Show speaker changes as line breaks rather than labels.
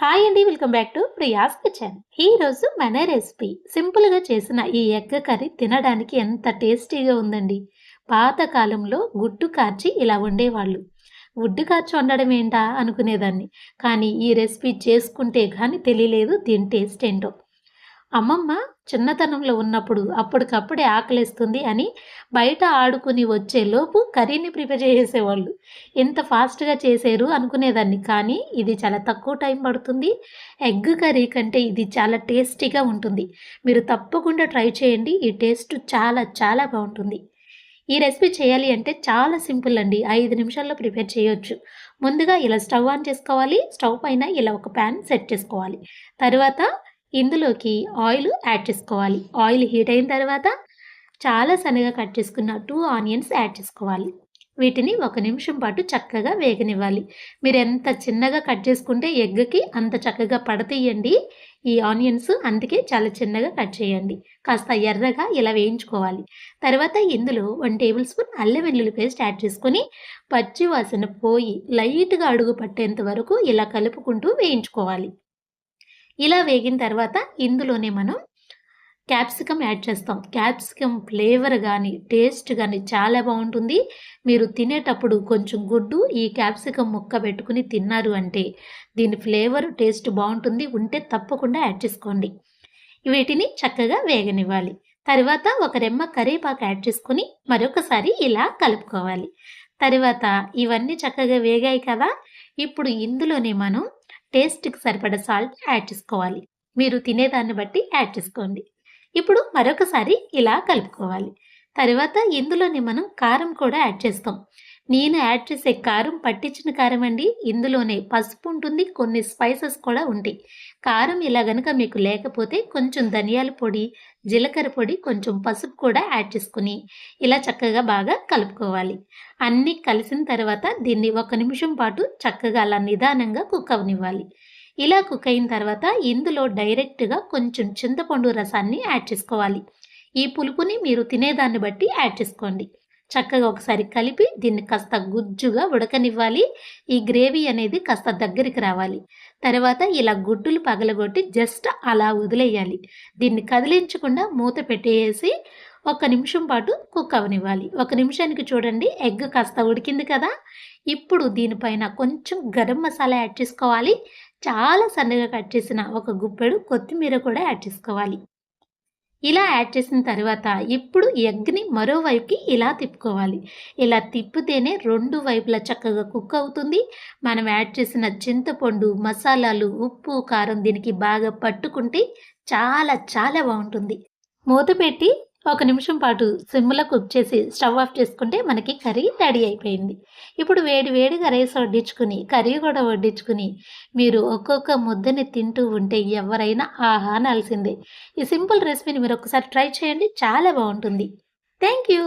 Hi అండి welcome back to Priya's kitchen. ఈరోజు మన రెసిపీ సింపుల్గా చేసిన ఈ ఎగ్ కర్రీ తినడానికి ఎంత టేస్టీగా ఉందండి. పాతకాలంలో గుడ్డు కార్చి ఇలా వండేవాళ్ళు. గుడ్డు కార్చి వండడం ఏంటా? అనుకునేదాన్ని. కానీ ఈ రెసిపీ చేసుకుంటే కానీ తెలియలేదు దీని టేస్ట్ ఏంటో. అమ్మమ్మ చిన్నతనంలో ఉన్నప్పుడు అప్పటికప్పుడే ఆకలేస్తుంది అని బయట ఆడుకుని వచ్చేలోపు కర్రీని ప్రిపేర్ చేసేవాళ్ళు. ఎంత ఫాస్ట్గా చేశారు అనుకునేదాన్ని. కానీ ఇది చాలా తక్కువ టైం పడుతుంది. ఎగ్ కర్రీ కంటే ఇది చాలా టేస్టీగా ఉంటుంది. మీరు తప్పకుండా ట్రై చేయండి. ఈ టేస్ట్ చాలా చాలా బాగుంటుంది. ఈ రెసిపీ చేయాలి అంటే చాలా సింపుల్ అండి. ఐదు నిమిషాల్లో ప్రిపేర్ చేయొచ్చు. ముందుగా ఇలా స్టవ్ ఆన్ చేసుకోవాలి. స్టవ్ పైన ఇలా ఒక ప్యాన్ సెట్ చేసుకోవాలి. తర్వాత ఇందులోకి ఆయిల్ యాడ్ చేసుకోవాలి. ఆయిల్ హీట్ అయిన తర్వాత చాలా సన్నగా కట్ చేసుకున్న టూ ఆనియన్స్ యాడ్ చేసుకోవాలి. వీటిని ఒక నిమిషం పాటు చక్కగా వేగనివ్వాలి. మీరు ఎంత చిన్నగా కట్ చేసుకుంటే ఎగ్కి అంత చక్కగా పడతీయండి. ఈ ఆనియన్స్ అందుకే చాలా చిన్నగా కట్ చేయండి. కాస్త ఎర్రగా ఇలా వేయించుకోవాలి. తర్వాత ఇందులో వన్ టేబుల్ స్పూన్ అల్లం వెల్లుల్లి పేస్ట్ యాడ్ చేసుకొని పచ్చి వాసన పోయి లైట్గా అడుగు పట్టేంత వరకు ఇలా కలుపుకుంటూ వేయించుకోవాలి. ఇలా వేగిన తర్వాత ఇందులోనే మనం క్యాప్సికమ్ యాడ్ చేస్తాం. క్యాప్సికమ్ ఫ్లేవర్ కానీ టేస్ట్ కానీ చాలా బాగుంటుంది. మీరు తినేటప్పుడు కొంచెం గుడ్డు ఈ క్యాప్సికమ్ ముక్క పెట్టుకుని తిన్నారు అంటే దీని ఫ్లేవర్ టేస్ట్ బాగుంటుంది. ఉంటే తప్పకుండా యాడ్ చేసుకోండి. వీటిని చక్కగా వేగనివ్వాలి. తర్వాత ఒక రెమ్మ కరివేపాకు యాడ్ చేసుకుని మరొకసారి ఇలా కలుపుకోవాలి. తర్వాత ఇవన్నీ చక్కగా వేగాయి కదా. ఇప్పుడు ఇందులోనే మనం టేస్ట్కి సరిపడ సాల్ట్ యాడ్ చేసుకోవాలి. మీరు తినేదాన్ని బట్టి యాడ్ చేసుకోండి. ఇప్పుడు మరొకసారి ఇలా కలుపుకోవాలి. తర్వాత ఇందులోనే మనం కారం కూడా యాడ్ చేస్తాం. నేను యాడ్ చేసే కారం పట్టించిన కారం అండి. ఇందులోనే పసుపు ఉంటుంది కొన్ని స్పైసెస్ కూడా ఉంటాయి. కారం ఇలా గనక మీకు లేకపోతే కొంచెం ధనియాల పొడి జీలకర్ర పొడి కొంచెం పసుపు కూడా యాడ్ చేసుకుని ఇలా చక్కగా బాగా కలుపుకోవాలి. అన్నీ కలిసిన తర్వాత దీన్ని ఒక నిమిషం పాటు చక్కగా అలా నిదానంగా కుక్ అవనివ్వాలి. ఇలా కుక్ అయిన తర్వాత ఇందులో డైరెక్ట్గా కొంచెం చింతపండు రసాన్ని యాడ్ చేసుకోవాలి. ఈ పులుపుని మీరు తినేదాన్ని బట్టి యాడ్ చేసుకోండి. చక్కగా ఒకసారి కలిపి దీన్ని కాస్త గుజ్జుగా ఉడకనివ్వాలి. ఈ గ్రేవీ అనేది కాస్త దగ్గరికి రావాలి. తర్వాత ఇలా గుడ్డులు పగలగొట్టి జస్ట్ అలా వదిలేయాలి. దీన్ని కదిలించకుండా మూత పెట్టేసి ఒక నిమిషం పాటు కుక్ అవనివ్వాలి. ఒక నిమిషానికి చూడండి ఎగ్ కాస్త ఉడికింది కదా. ఇప్పుడు దీనిపైన కొంచెం గరం మసాలా యాడ్ చేసుకోవాలి. చాలా సన్నగా కట్ చేసిన ఒక గుప్పెడు కొత్తిమీర కూడా యాడ్ చేసుకోవాలి. ఇలా యాడ్ చేసిన తర్వాత ఇప్పుడు ఎగ్ని మరోవైపుకి ఇలా తిప్పుకోవాలి. ఇలా తిప్పితేనే రెండు వైపులా చక్కగా కుక్ అవుతుంది. మనం యాడ్ చేసిన చింతపండు మసాలాలు ఉప్పు కారం దీనికి బాగా పట్టుకుంటే చాలా చాలా బాగుంటుంది. మూత పెట్టి ఒక నిమిషం పాటు సిమ్లో కుక్ చేసి స్టవ్ ఆఫ్ చేసుకుంటే మనకి కర్రీ రెడీ అయిపోయింది. ఇప్పుడు వేడి వేడిగా రైస్ వడ్డించుకుని కర్రీ కూడా వడ్డించుకుని మీరు ఒక్కొక్క ముద్దని తింటూ ఉంటే ఎవరైనా ఆహా అనాల్సిందే ఈ సింపుల్ రెసిపీని మీరు ఒకసారి ట్రై చేయండి చాలా బాగుంటుంది. Thank you!